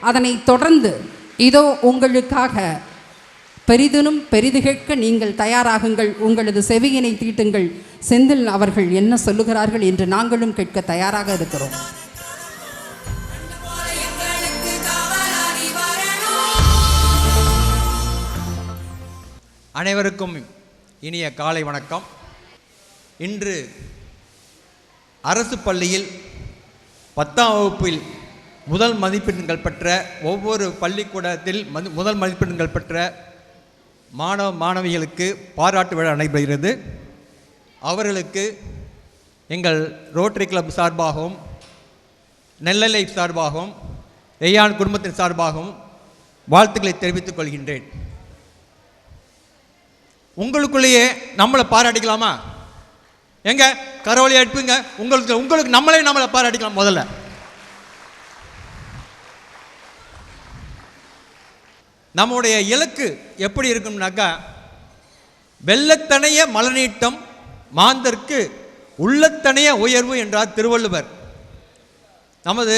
அதனை தொடர்ந்து இதோ உங்களுக்காக பெரிதினும் பெரிது கேட்க நீங்கள் தயாராகுங்கள் உங்களது செவியினை தீட்டுங்கள். செந்தில் அவர்கள் என்ன சொல்லுகிறார்கள் என்று நாங்களும் கேட்க தயாராக இருக்கிறோம். அனைவருக்கும் இனிய காலை வணக்கம். இன்று அரசு பள்ளியில் பத்தாம் வகுப்பில் முதல் மதிப்பெண்கள் பெற்ற ஒவ்வொரு பள்ளிக்கூடத்தில் மது- முதல் மதிப்பெண்கள் பெற்ற மாணவ மாணவிகளுக்கு பாராட்டு விழா நடைபெறுகிறது. அவர்களுக்கு எங்கள் ரோட்டரி கிளப் சார்பாகவும் நெல்லலை சார்பாகவும் ரெய்யான் குடும்பத்தின் சார்பாகவும் வாழ்த்துக்களை தெரிவித்துக் கொள்கின்றேன். உங்களுக்குள்ளேயே நம்மளை பாராட்டிக்கலாமா? எங்க? கரவழி அடிப்புங்க உங்களுக்கு உங்களுக்கு நம்மளே நம்மளை பாராட்டிக்கலாம் முதல்ல. நம்முடைய இலக்கு எப்படி இருக்கும்னாக்கா வெள்ளத்தனைய மலநீட்டம் மாந்தற்கு உள்ளத்தனைய உயர்வு என்றார் திருவள்ளுவர். நமது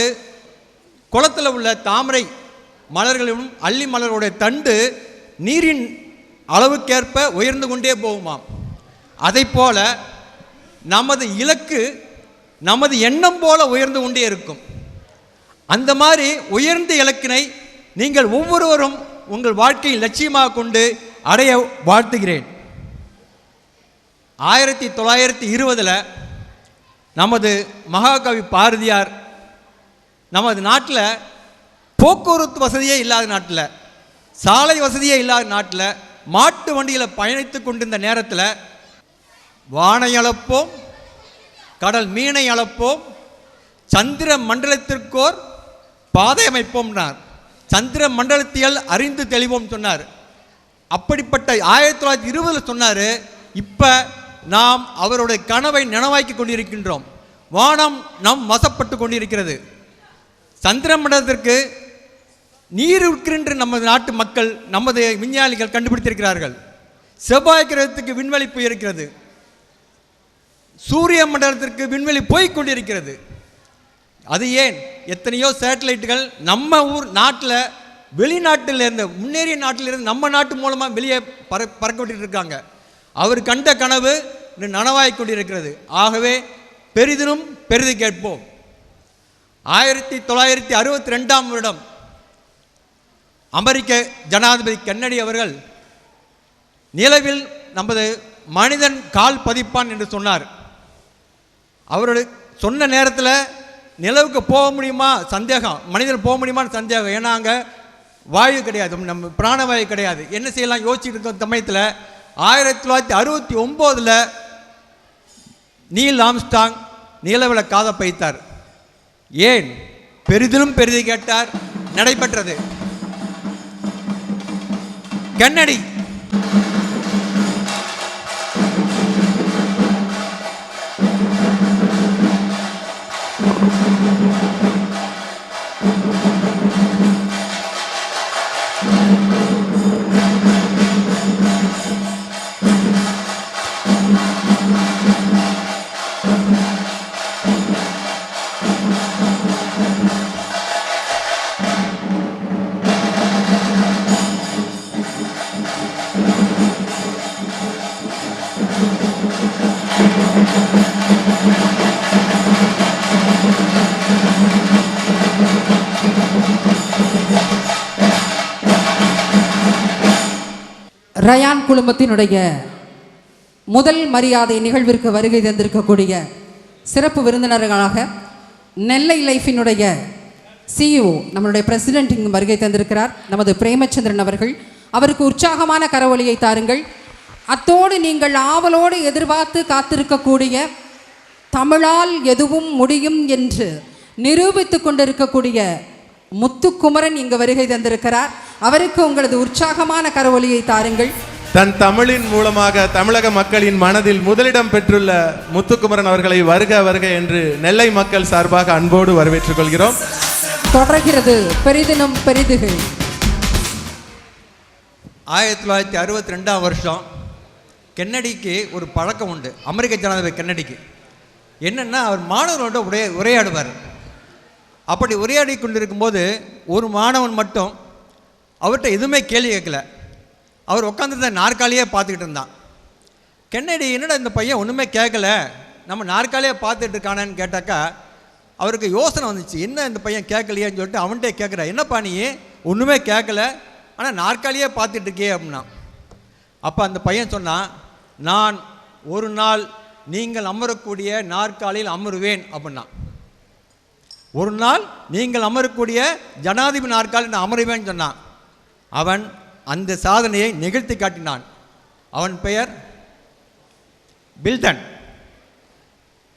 குளத்தில் உள்ள தாமரை மலர்களும் அள்ளி மலருடைய தண்டு நீரின் அளவுக்கேற்ப உயர்ந்து கொண்டே போகுமாம். அதைப் போல நமது இலக்கு நமது எண்ணம் போல உயர்ந்து கொண்டே இருக்கும். அந்த மாதிரி உயர்ந்த இலக்கினை நீங்கள் ஒவ்வொருவரும் உங்கள் வாழ்க்கையை லட்சியமாக கொண்டு அடைய வாழ்த்துகிறேன். ஆயிரத்தி தொள்ளாயிரத்தி இருபதில் நமது மகாகவி பாரதியார் நமது நாட்டில் போக்குவரத்து வசதியே இல்லாத நாட்டில் சாலை வசதியே இல்லாத நாட்டில் மாட்டு வண்டியில் பயணித்து கொண்டிருந்த நேரத்தில் வானை அளப்போம் கடல் மீனை அளப்போம் சந்திர மண்டலத்திற்கோர் பாதை அமைப்போம்னார். சந்திர மண்டலத்தியல் அறிந்து தெளிவோம் சொன்னார். அப்படிப்பட்ட ஆயிரத்தி தொள்ளாயிரத்தி இருபதில் சொன்னார் இப்போ நாம் அவருடைய கனவை நனவாக்கி கொண்டிருக்கின்றோம். வானம் நம் வசப்பட்டு கொண்டிருக்கிறது. சந்திர மண்டலத்திற்கு நீர் இருக்கின்ற நமது நாட்டு மக்கள் நமது விஞ்ஞானிகள் கண்டுபிடித்திருக்கிறார்கள். செவ்வாய் கிரகத்துக்கு விண்வெளி போயிருக்கிறது. சூரிய மண்டலத்திற்கு விண்வெளி போய்க் கொண்டிருக்கிறது. அது ஏன்? எத்தனையோ சேட்டலைட்டுகள் நம்ம ஊர் நாட்டில் வெளிநாட்டில் இருந்து முன்னேறிய நாட்டிலிருந்து நம்ம நாட்டு மூலமாக வெளியே பற பறக்க விட்டுட்டு இருக்காங்க அவர் கண்ட கனவு நனவாய் கொண்டிருக்கிறது. ஆகவே பெரிதினும் பெரிது கேட்போம். ஆயிரத்தி தொள்ளாயிரத்தி அறுபத்தி ரெண்டாம் வருடம் அமெரிக்க ஜனாதிபதி கென்னடி அவர்கள் நிலவில் நமது மனிதன் கால் பதிப்பான் என்று சொன்னார். அவருடைய சொன்ன நேரத்தில் நிலவுக்கு போக முடியுமா? சந்தேகம். மனிதன் போக முடியுமான்னு சந்தேகம். ஏன்னா அங்கே வாயு கிடையாது. நம்ம பிராணவாயு கிடையாது. என்ன செய்யலாம்? யோசிச்சுட்டு இருக்க சமயத்தில். ஆயிரத்தி தொள்ளாயிரத்தி அறுபத்தி ஒம்போதில் நீல் ஆம்ஸ்டாங் நிலவில் காதை பைத்தார் ஏன்? பெரிதிலும் பெரிது கேட்டார். நடைபெற்றது. கன்னடி ரயான் குழுமத்தினுடைய முதல் மரியாதை நிகழ்விற்கு வருகை தந்திருக்கக்கூடிய சிறப்பு விருந்தினர்களாக நெல்லை லைஃபினுடைய சிஇஓ நம்மளுடைய பிரசிடென்ட் இங்கு வருகை தந்திருக்கிறார். நமது பிரேமச்சந்திரன் அவர்கள். அவருக்கு உற்சாகமான கரவொலியை தாருங்கள். அத்தோடு நீங்கள் ஆவலோடு எதிர்பார்த்து காத்திருக்கக்கூடிய தமிழால் எதுவும் முடியும் என்று நிரூபித்து கொண்டிருக்கக்கூடிய முத்துக்குமரன் இங்கு வருகை தந்திருக்கிறார். அவருக்கு உங்களது உற்சாகமான கரவொலியை தாருங்கள். தன் தமிழின் மூலமாக தமிழக மக்களின் மனதில் முதலிடம் பெற்றுள்ள முத்துக்குமரன் அவர்களை வருக வருக என்று நெல்லை மக்கள் சார்பாக அன்போடு வரவேற்றுக் கொள்கிறோம். தொடர்கிறது பெரிதினும் பெரிதுகள் ஆயிரத்தி தொள்ளாயிரத்தி அறுபத்தி ரெண்டாம் வருஷம் கென்னடிக்கு ஒரு பழக்கம் உண்டு. அமெரிக்க ஜனாதிபதி கென்னடிக்கு. என்னென்னா அவர் மாணவர்களோட உடைய உரையாடுவார். அப்படி உரையாடி கொண்டிருக்கும்போது ஒரு மாணவன் மட்டும் அவர்கிட்ட எதுவுமே கேள்வி கேட்கல. அவர் உட்காந்துருந்த நாற்காலியே பார்த்துக்கிட்டு இருந்தான். கென்னடி என்னடா இந்த பையன்? ஒன்றுமே கேட்கல. நம்ம நாற்காலியே பார்த்துட்டு இருக்கானேன்னு கேட்டாக்கா அவருக்கு யோசனை வந்துச்சு. என்ன இந்த பையன் கேட்கலையேன்னு சொல்லிட்டு அவன்கிட்டே கேட்குறா என்னப்பா நீ? ஒன்றுமே கேட்கல. ஆனால் நாற்காலியே பார்த்துட்டு இருக்கே அப்படின்னா அப்போ அந்த பையன் சொன்னான் நான் ஒரு நாள் நீங்கள் அமரக்கூடிய நாற்காலியில் அமருவேன் அப்படின்னா ஒரு நாள் நீங்கள் அமரக்கூடிய ஜனாதிபதி நாற்கால் நான் அமருவேன்னு சொன்னான். அவன் அந்த சாதனையை நிகழ்த்தி காட்டினான். அவன் பெயர் பில்டன்.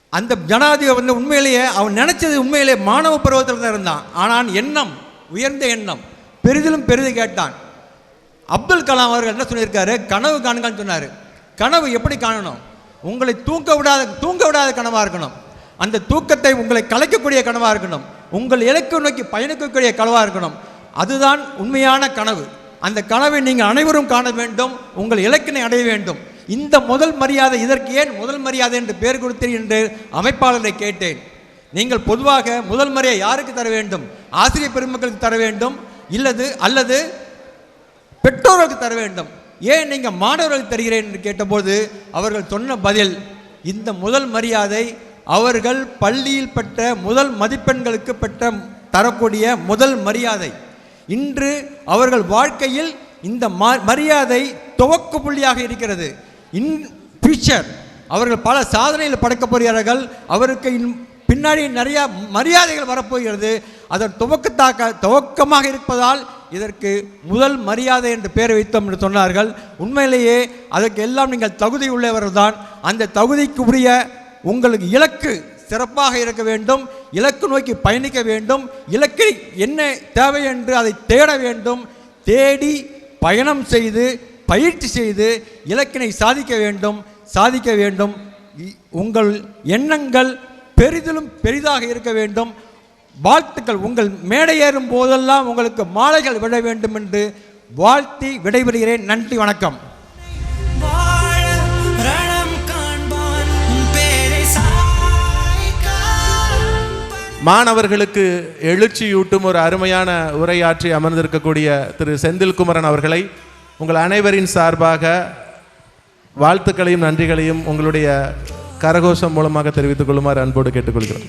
அந்த ஜனாதிபதி வந்து உண்மையிலேயே அவன் நினைச்சது உண்மையிலே மாணவ பருவத்தில் தான் இருந்தான். ஆனால் எண்ணம் உயர்ந்த எண்ணம் பெரிதிலும் பெரிது கேட்டான். அப்துல் கலாம் அவர்கள் என்ன சொல்லியிருக்காரு? கனவு காணுங்கன்னு சொன்னார். கனவு எப்படி காணணும்? உங்களை தூங்க விடாத தூங்க விடாத கனவாக இருக்கணும். அந்த தூக்கத்தை உங்களை கலைக்கக்கூடிய கனவாக இருக்கணும். உங்கள் இலக்கு நோக்கி பயணிக்கக்கூடிய கனவாக இருக்கணும். அதுதான் உண்மையான கனவு. அந்த கனவை நீங்கள் அனைவரும் காண வேண்டும். உங்கள் இலக்கினை அடைய வேண்டும். இந்த முதல் மரியாதை இதற்கு ஏன் முதல் மரியாதை என்று பெயர் கொடுத்தீர் என்று அமைப்பாளரை கேட்டேன். நீங்கள் பொதுவாக முதல் முறையை யாருக்கு தர வேண்டும்? ஆசிரியர் பெருமக்களுக்கு தர வேண்டும்? இல்லது அல்லது பெற்றோர்களுக்கு தர வேண்டும்? ஏன் நீங்கள் மாணவர்களுக்கு தருகிறேன் என்று கேட்டபோது அவர்கள் சொன்ன பதில் இந்த முதல் மரியாதை அவர்கள் பள்ளியில் பெற்ற முதல் மதிப்பெண்களுக்கு பெற்ற தரக்கூடிய முதல் மரியாதை. இன்று அவர்கள் வாழ்க்கையில் இந்த ம- மரியாதை துவக்க புள்ளியாக இருக்கிறது. இன் ஃபியூச்சர் அவர்கள் பல சாதனைகள் படைக்கப் போகிறார்கள். அவருக்கு இன் பின்னாடி நிறைய மரியாதைகள் வரப்போகிறது. அதன் துவக்கத்தாக்க துவக்கமாக இருப்பதால் இதற்கு முதல் மரியாதை என்று பெயர் வைத்தோம் என்று சொன்னார்கள். உண்மையிலேயே அதற்கு எல்லாம் நீங்கள் தகுதி உள்ளவர்கள் தான். அந்த தகுதிக்குரிய உங்களுக்கு இலக்கு சிறப்பாக இருக்க வேண்டும். இலக்கு நோக்கி பயணிக்க வேண்டும். இலக்கு என்ன தேவை என்று அதை தேட வேண்டும். தேடி பயணம் செய்து பயிற்சி செய்து இலக்கினை சாதிக்க வேண்டும். சாதிக்க வேண்டும். உங்கள் எண்ணங்கள் பெரிதிலும் பெரிதாக இருக்க வேண்டும். வாழ்த்துக்கள். உங்கள் மேடையேறும் போதெல்லாம் உங்களுக்கு மாலைகள் விட வேண்டும் என்று வாழ்த்தி விடைபெறுகிறேன். நன்றி வணக்கம். மாணவர்களுக்கு எழுச்சியூட்டும் ஒரு அருமையான உரையாற்றி அமர்ந்திருக்கக்கூடிய திரு செந்தில்குமரன் அவர்களை உங்கள் அனைவரின் சார்பாக வாழ்த்துக்களையும் நன்றிகளையும் உங்களுடைய கரகோஷம் மூலமாக தெரிவித்துக் கொள்ளுமாறு அன்போடு கேட்டுக்கொள்கிறோம்.